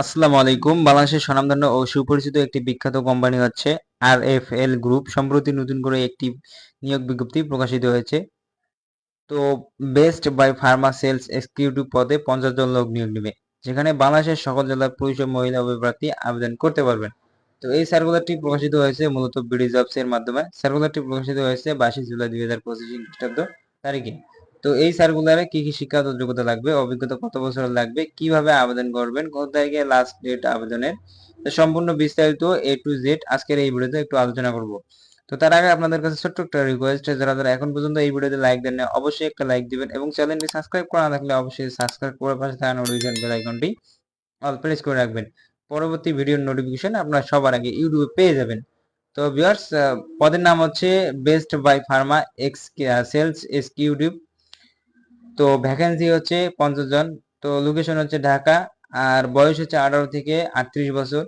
আসসালামু আলাইকুম। বাংলাদেশের স্বনামধন্য ও সুপরিচিত একটি বিখ্যাত কোম্পানি হচ্ছে আর এফ এল গ্রুপ সম্প্রতি নতুন করে একটি নিয়োগ বিজ্ঞপ্তি প্রকাশিত হয়েছে। তো best buy pharma sales executive পদে পঞ্চাশ জন লোক নিয়োগ নেবে, যেখানে বাংলাদেশের সকল জেলার পুরুষ ও মহিলা অভিপ্রার্থী আবেদন করতে পারবেন। তো এই সার্কুলারটি প্রকাশিত হয়েছে মূলত বিডি জবস এর মাধ্যমে। সার্কুলারটি প্রকাশিত হয়েছে বাইশে জুলাই দুই হাজার পঁচিশ খ্রিস্টাব্দ তারিখে। তো এই সার্কুলারে কি কি শিক্ষাগত যোগ্যতা লাগবে অভিজ্ঞতা কত বছর লাগবে কীভাবে আবেদন করবেন কত তারিখে লাস্ট ডেট আবেদনের তো সম্পূর্ণ বিস্তারিত এ টু জেড আজকের এই ভিডিওতে একটু আলোচনা করব। তো তার আগে আপনাদের কাছে ছোট্ট একটা রিকোয়েস্ট যারা যারা এখন পর্যন্ত এই ভিডিওতে লাইক দেন না, অবশ্যই একটা লাইক দিবেন এবং চ্যানেলটি সাবস্ক্রাইব করা না থাকলে অবশ্যই সাবস্ক্রাইব করে পাশে থাকা নোটিফিকেশন বেল আইকনটি অল প্রেস করে রাখবেন। পরবর্তী ভিডিওর নোটিফিকেশন আপনারা সবার আগে ইউটিউবে পেয়ে যাবেন। তো ভিউয়ার্স পদের নাম হচ্ছে best buy pharma ex sales executive তো ভ্যাকেন্সি হচ্ছে পঞ্চাশ জন, তো লোকেশন হচ্ছে ঢাকা, আর বয়স হচ্ছে আঠারো থেকে আটত্রিশ বছর।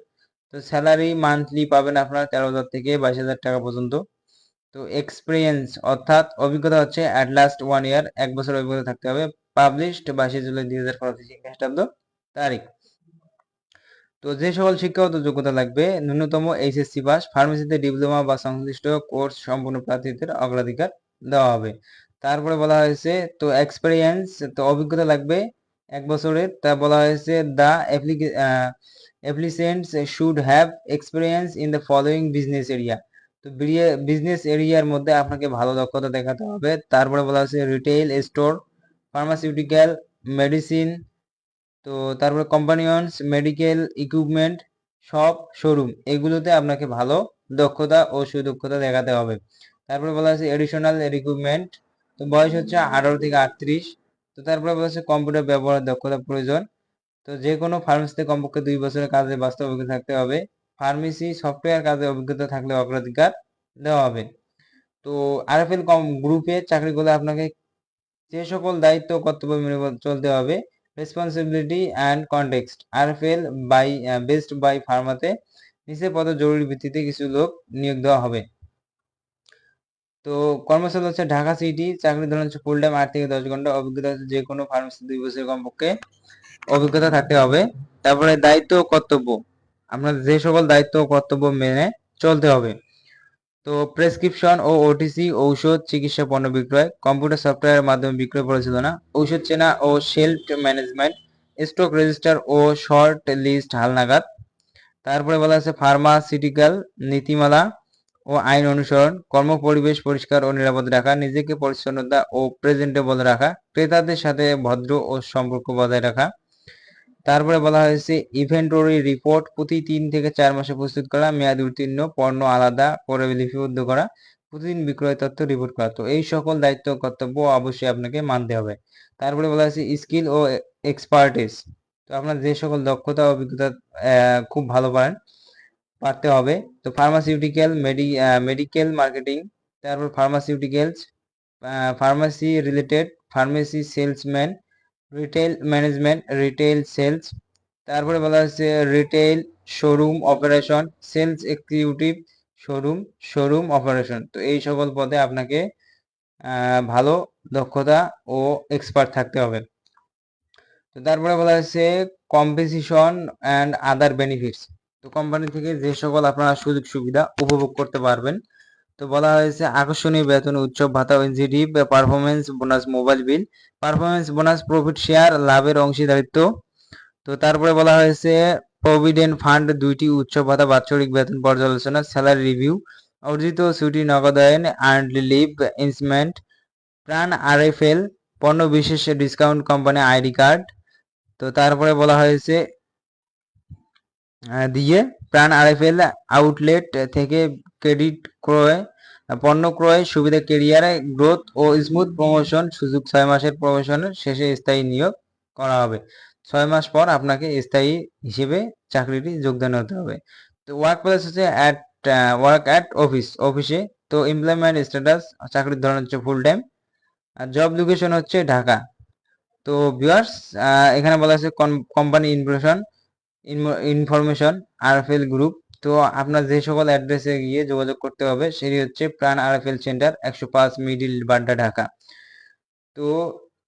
তো স্যালারি মান্থলি পাবেন আপনার তেরো হাজার থেকে বাইশ হাজার টাকা পর্যন্ত। তো এক্সপিরিয়েন্স অর্থাৎ অভিজ্ঞতা হচ্ছে অ্যাট লাস্ট ওয়ান ইয়ার এক বছর অভিজ্ঞতা থাকতে হবে। পাবলিশড বাইশে জুলাই দুই হাজার পঁচিশ খ্রিস্টাব্দ তারিখ। তো যে সকল শিক্ষাগত যোগ্যতা লাগবে, ন্যূনতম এইচএসসি পাস ফার্মেসিতে ডিপ্লোমা বা সংশ্লিষ্ট কোর্স সম্পূর্ণ প্রার্থীদের অগ্রাধিকার দেওয়া হবে। তারপরে বলা হয়েছে, তো এক্সপেরিয়েন্স তো অভিজ্ঞতা লাগবে এক বছরের। তা বলা হয়েছে the applicants should have experience in the following business area তো বিজনেস এরিয়ার মধ্যে আপনাকে ভালো দক্ষতা দেখাতে হবে। তারপরে বলা হয়েছে রিটেইল স্টোর ফার্মাসিউটিক্যাল মেডিসিন তো তারপরে কোম্পানিয়ন্স মেডিকেল ইকুইপমেন্ট সব শোরুম এগুলোতে আপনাকে ভালো দক্ষতা ও সুদক্ষতা দেখাতে হবে। তারপরে বলা হয়েছে এডিশনাল রিক্রুটমেন্ট তো বয়স হচ্ছে আঠারো থেকে আটত্রিশ। তো তারপরে বলা হচ্ছে কম্পিউটার ব্যবহারের দক্ষতা প্রয়োজন। তো যে কোনো ফার্মেসিতে কমপক্ষে দুই বছরের কাজে বাস্তব অভিজ্ঞতা থাকতে হবে। ফার্মেসি সফটওয়্যার কাজে অভিজ্ঞতা থাকলে অগ্রাধিকার দেওয়া হবে। তো আরএফএল কম গ্রুপে চাকরি করলে আপনাকে যে সকল দায়িত্ব কর্তব্য মেনে চলতে হবে responsibility and context RFL buy best buy ফার্মাতে নিচে পদ জরুরি ভিত্তিতে কিছু লোক নিয়োগ দেওয়া হবে। তো কর্মস্থল হচ্ছে ঢাকা সিটি চাকরি ধরন হচ্ছে ফুল টাইম আট থেকে দশ ঘণ্টা, অভিজ্ঞতা হচ্ছে যে কোনো ফার্মেসি দুই বছর কমপক্ষে অভিজ্ঞতা থাকতে হবে। তারপরে দায়িত্ব কর্তব্য আপনার যে সকল দায়িত্ব কর্তব্য মেনে চলতে হবে। তো প্রেসক্রিপশন ও ওটিসি ঔষধ, চিকিৎসা পণ্য বিক্রয় কম্পিউটার সফটওয়্যারের মাধ্যমে বিক্রয় পরিচালনা, ঔষধ চেনা ও শেলফ ম্যানেজমেন্ট স্টক রেজিস্টার ও শর্ট লিস্ট হালনাগাদ। তারপরে বলা আছে ফার্মাসিউটিক্যাল নীতিমালা ও আইন অনুসরণ কর্ম পরিবেশ পরিষ্কার ও নিরাপদ রাখা, নিজেকে পরিচ্ছন্নতা ও প্রেজেন্টেবল রাখা, ক্রেতাদের সাথে ভদ্র ও সম্পর্ক বজায় রাখা। তারপরে বলা হয়েছে ইভেন্টরি রিপোর্ট প্রতি তিন থেকে চার মাসে প্রস্তুত করা, মেয়াদ উত্তীর্ণ, পণ্য আলাদা করে লিপিবদ্ধ করা, প্রতিদিন বিক্রয় তথ্য রিপোর্ট করা। তো এই সকল দায়িত্ব কর্তব্য অবশ্যই আপনাকে মানতে হবে। তারপরে বলা হয়েছে স্কিল ও এক্সপার্টিস তো আপনার যে সকল দক্ষতা অভিজ্ঞতা খুব ভালো পারেন। পারতে হবে। তো ফার্মাসিউটিক্যাল মেডি মেডিকেল মার্কেটিং তারপর pharmaceuticals pharmacy related pharmacy salesman retail management retail sales তারপরে বলা হচ্ছে retail showroom operation sales executive showroom showroom operation তো এই সকল পদে আপনাকে ভালো দক্ষতা ও এক্সপার্ট থাকতে হবে। তো তারপরে বলা হচ্ছে কম্পেসিশন অ্যান্ড আদার বেনিফিটস তো কোম্পানি থেকে যে সকল আপনারা সুযোগ সুবিধা উপভোগ করতে পারবেন, তো বলা হয়েছে আকর্ষণীয় বেতন, উৎসব, ভাতা এনজিডিভ performance bonus mobile bill performance bonus profit share লাভের অংশীদারিত্ব। তো তারপরে বলা হয়েছে প্রভিডেন্ট ফান্ড দুইটি উৎসব, ভাতা, বাৎসরিক বেতন পর্যালোচনা স্যালারি রিভিউ অর্জিত ছুটি নগদায়ন অ্যান্ড লিভ ইনসমেন্ট প্রাণ আর আরএফএল পণ্য বিশেষ ডিসকাউন্ট কোম্পানি আইডি কার্ড তো তারপরে বলা হয়েছে দিয়ে প্রাণ আরএফএল আউটলেট থেকে ক্রেডিট ক্রয়, পণ্য ক্রয়, সুবিধা কেরিয়ারে গ্রোথ ও স্মুথ প্রমোশন সুযোগ ছয় মাসের প্রমোশনের শেষে স্থায়ী নিয়োগ করা হবে। ছয় মাস পর আপনাকে স্থায়ী হিসেবে চাকরিটি যোগদান হতে হবে। তো ওয়ার্ক প্লেস হচ্ছে অ্যাট ওয়ার্ক অ্যাট অফিস অফিসে তো এমপ্লয়মেন্ট স্ট্যাটাস চাকরির ধরন হচ্ছে ফুল টাইম আর জব লোকেশন হচ্ছে ঢাকা। তো ভিউয়ার্স এখানে বলা আছে company information information RFL group. তো আপনার যে সকল অ্যাড্রেসে গিয়ে যোগাযোগ করতে হবে, সেটি হচ্ছে প্রাণ আরএফএল সেন্টার একশো পাঁচ মিডিল বাড্ডা ঢাকা। তো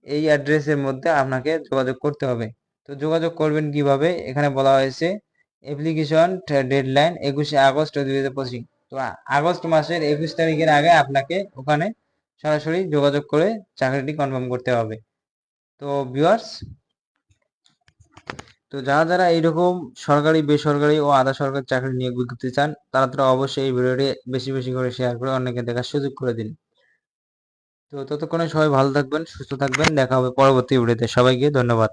এই অ্যাড্রেসের মধ্যে আপনাকে যোগাযোগ করতে হবে। তো যোগাযোগ করবেন কীভাবে? এখানে বলা হয়েছে, অ্যাপ্লিকেশন ডেডলাইন একুশে আগস্ট দুই হাজার পঁচিশ। তো আগস্ট মাসের একুশ তারিখের আগে আপনাকে ওখানে সরাসরি যোগাযোগ করে চাকরিটি কনফার্ম করতে হবে। তো ভিউয়ার্স তো যারা যারা এইরকম সরকারি, বেসরকারি ও আধা সরকারি চাকরি নিয়োগ বিজ্ঞপ্তি চান, তারা তারা অবশ্যই এই ভিডিওটি বেশি বেশি করে শেয়ার করে অনেকে দেখার সুযোগ করে দিন। তো ততক্ষণে সবাই ভালো থাকবেন, সুস্থ থাকবেন, দেখা হবে পরবর্তী ভিডিওতে। সবাইকে ধন্যবাদ।